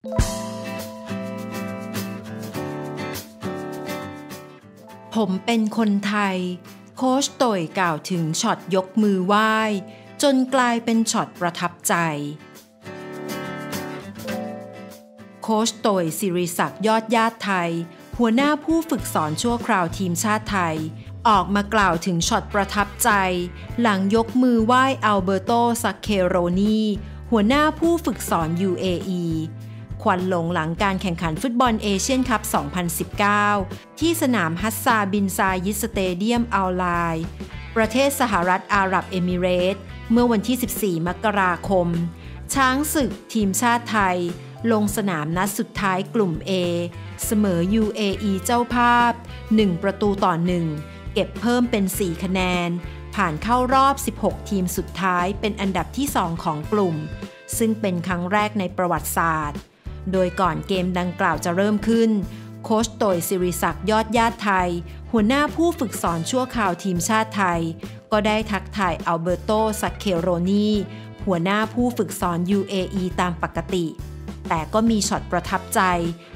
ผมเป็นคนไทย โค้ชโตยกล่าวถึงช็อตยกมือไหว้ จนกลายเป็นช็อตประทับใจ โค้ชโตยสิริศักดิ์ยอดญาติไทย หัวหน้าผู้ฝึกสอนชั่วคราวทีมชาติไทย ออกมากล่าวถึงช็อตประทับใจ หลังยกมือไหว้อัลเบิร์โตซักเคโรนีหัวหน้าผู้ฝึกสอน UAE ควันหลงหลังการแข่งขันฟุตบอลเอเชียนคัพ 2019 ที่สนามฮัสซาบินซายิสเตเดียมอัลไลประเทศสหรัฐอาหรับเอมิเรตเมื่อวันที่ 14 มกราคม ช้างศึกทีมชาติไทย ลงสนามนัดสุดท้ายกลุ่ม A เสมอ UAE เจ้าภาพ 1 ประตูต่อ 1 เก็บเพิ่มเป็น 4 คะแนน ผ่านเข้ารอบ 16 ทีมสุดท้ายเป็นอันดับที่ 2 ของกลุ่ม ซึ่งเป็นครั้งแรกในประวัติศาสตร์ โดยก่อนเกมดังกล่าวจะเริ่มขึ้น โคชโตยสิริศักดิ์ยอดญาติไทย หัวหน้าผู้ฝึกสอนชั่วคราวทีมชาติไทย ก็ได้ทักทายอัลเบิร์โตซักเคโรนีหัวหน้าผู้ฝึกสอน UAE ตามปกติ แต่ก็มีช็อตประทับใจ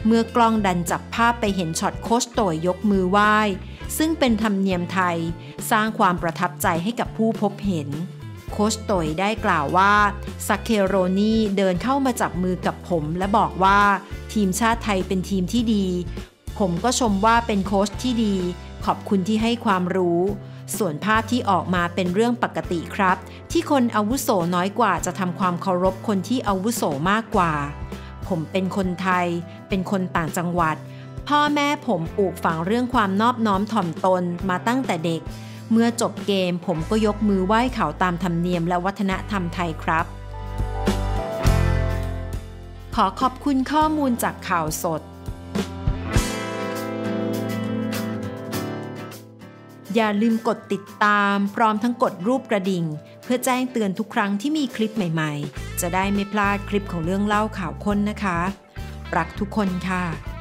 เมื่อกล้องดันจับภาพไปเห็นช็อตโคชโตยยกมือไหว้ ซึ่งเป็นธรรมเนียมไทย สร้างความประทับใจให้กับผู้พบเห็น โคชโตยได้กล่าวว่าซักเคโรนีเดินเข้ามาจับมือกับผมและบอกว่าทีมชาติไทยเป็นทีมที่ดี ผมก็ชมว่าเป็นโค้ชที่ดี ขอบคุณที่ให้ความรู้ ส่วนภาพที่ออกมาเป็นเรื่องปกติครับ ที่คนอาวุโสน้อยกว่าจะทำความเคารพคนที่อาวุโสมากกว่า ผมเป็นคนไทย เป็นคนต่างจังหวัด พ่อแม่ผมปลูกฝังเรื่องความนอบน้อมถ่อมตนมาตั้งแต่เด็ก เมื่อจบเกมผมก็ยกมือไหว้เขาตามธรรมเนียมและวัฒนธรรมไทยครับ ขอขอบคุณข้อมูลจากข่าวสด อย่าลืมกดติดตามพร้อมทั้งกดรูปกระดิ่ง เพื่อแจ้งเตือนทุกครั้งที่มีคลิปใหม่ ๆ จะได้ไม่พลาดคลิปของเรื่องเล่าข่าวค้นนะคะ รักทุกคนค่ะ